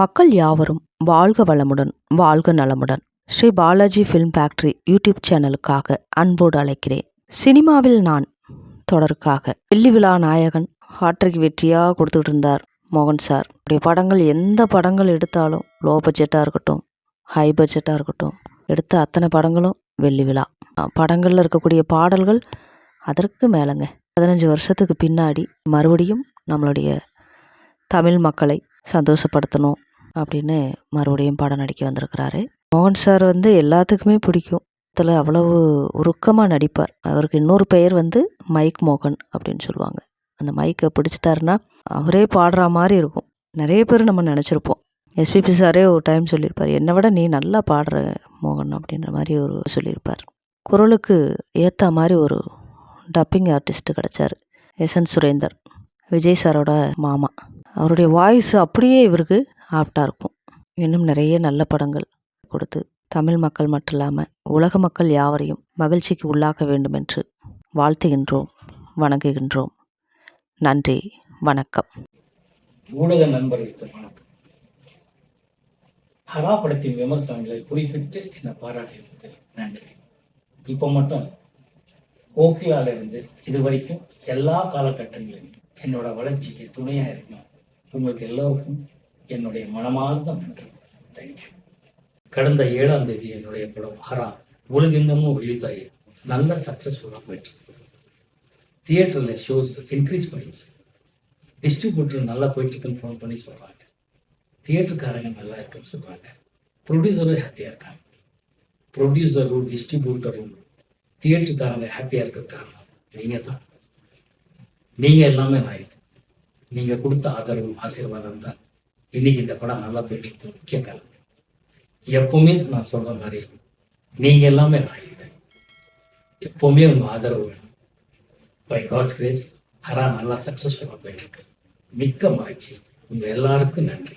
மக்கள் யாவரும் வாழ்க வளமுடன் வாழ்க நலமுடன். Sri Balaji film factory YouTube சேனலுக்காக அன்போடு அழைக்கிறேன். சினிமாவில் நான் தொடருக்காக வெள்ளி விழா நாயகன் ஹாட்ரிக் வெற்றியாக கொடுத்துட்டு இருந்தார் மோகன் சார். அவருடைய படங்கள் எந்த படங்கள் எடுத்தாலும் லோ பட்ஜெட்டாக இருக்கட்டும் ஹை பட்ஜெட்டாக இருக்கட்டும் எடுத்த அத்தனை படங்களும் வெள்ளி விழா. படங்களில் இருக்கக்கூடிய பாடல்கள் அதற்கு மேலேங்க. பதினஞ்சு வருஷத்துக்கு பின்னாடி மறுபடியும் நம்மளுடைய தமிழ் மக்களை சந்தோஷப்படுத்தணும். அப்படின்னு மறுபடியும் படம் நடிக்க வந்திருக்கிறாரு. மோகன் சார் வந்து எல்லாத்துக்குமே பிடிக்கும். இதில் அவ்வளவு உருக்கமாக நடிப்பார். அவருக்கு இன்னொரு பெயர் வந்து மைக் மோகன் அப்படின்னு சொல்லுவாங்க. அந்த மைக்கை பிடிச்சிட்டாருன்னா அவரே பாடுற மாதிரி இருக்கும். நிறைய பேர் நம்ம நினச்சிருப்போம். எஸ்பிபி சாரே ஒரு டைம் சொல்லியிருப்பார் என்னை விட நீ நல்லா பாடுற மோகன் அப்படின்ற மாதிரி ஒரு சொல்லியிருப்பார். குரலுக்கு ஏற்ற மாதிரி ஒரு டப்பிங் ஆர்டிஸ்ட்டு கிடச்சார். எஸ் என் சுரேந்தர் விஜய் சாரோட மாமா. அவருடைய வாய்ஸ் அப்படியே இவருக்கு ஆப்டாக இருக்கும். இன்னும் நிறைய நல்ல படங்கள் கொடுத்து தமிழ் மக்கள் மட்டும் இல்லாமல் உலக மக்கள் யாவரையும் மகிழ்ச்சிக்கு உள்ளாக்க வேண்டும் என்று வாழ்த்துகின்றோம் வணங்குகின்றோம். நன்றி வணக்கம். ஊடக நண்பர்களுக்கு வணக்கம். ஹரா படத்தின் விமர்சனங்களை குறிப்பிட்டு என்னை பாராட்டியதுக்கு நன்றி. இப்போ மட்டும் இல்ல. கோகிலால இருந்து இது வரைக்கும் எல்லா காலகட்டங்களிலும் என்னோட வளர்ச்சிக்கு துணையாக இருக்கும் உங்களுக்கு எல்லோருக்கும் என்னுடைய மனமார்ந்த நன்றி. தேங்க்யூ கடந்த ஏழாம் தேதி என்னுடைய படம் ஹரா உலகெங்கமும் ரிலீஸ் ஆகி நல்ல சக்ஸஸ்ஃபுல்லாக போயிட்டு தியேட்டரில் ஷோஸ் இன்க்ரீஸ் பண்ணிடுச்சு டிஸ்ட்ரிபியூட்டர் நல்லா போயிட்டு இருக்குன்னு ஃபோன் பண்ணி சொல்கிறாங்க தியேட்டருக்காரங்க நல்லா இருக்குன்னு சொல்கிறாங்க ப்ரொடியூசரும் ஹாப்பியாக இருக்காங்க. ப்ரொடியூசரும் டிஸ்ட்ரிபியூட்டரும் தியேட்டருக்காரங்க ஹாப்பியாக இருக்கிறதுக்காக நீங்கள் தான் நீங்கள் எல்லாமே நான் நீங்க நீங்கள் கொடுத்த ஆதரவு ஆசீர்வாதம் தான். இன்னைக்கு இந்த படம் நல்லா போயிட்டு முக்கிய காரணம் எப்பவுமே நான் சொல்ற மாதிரி நீங்க எல்லாமே நான் இல்லை எப்பவுமே உங்கள் ஆதரவு வேணும். பை காட்ஸ் கிரேஸ் ஹரா நல்லா சக்சஸ்ஃபுல்லாக போயிட்டு இருக்கு. மிக்க மகிழ்ச்சி. உங்க எல்லாருக்கும் நன்றி.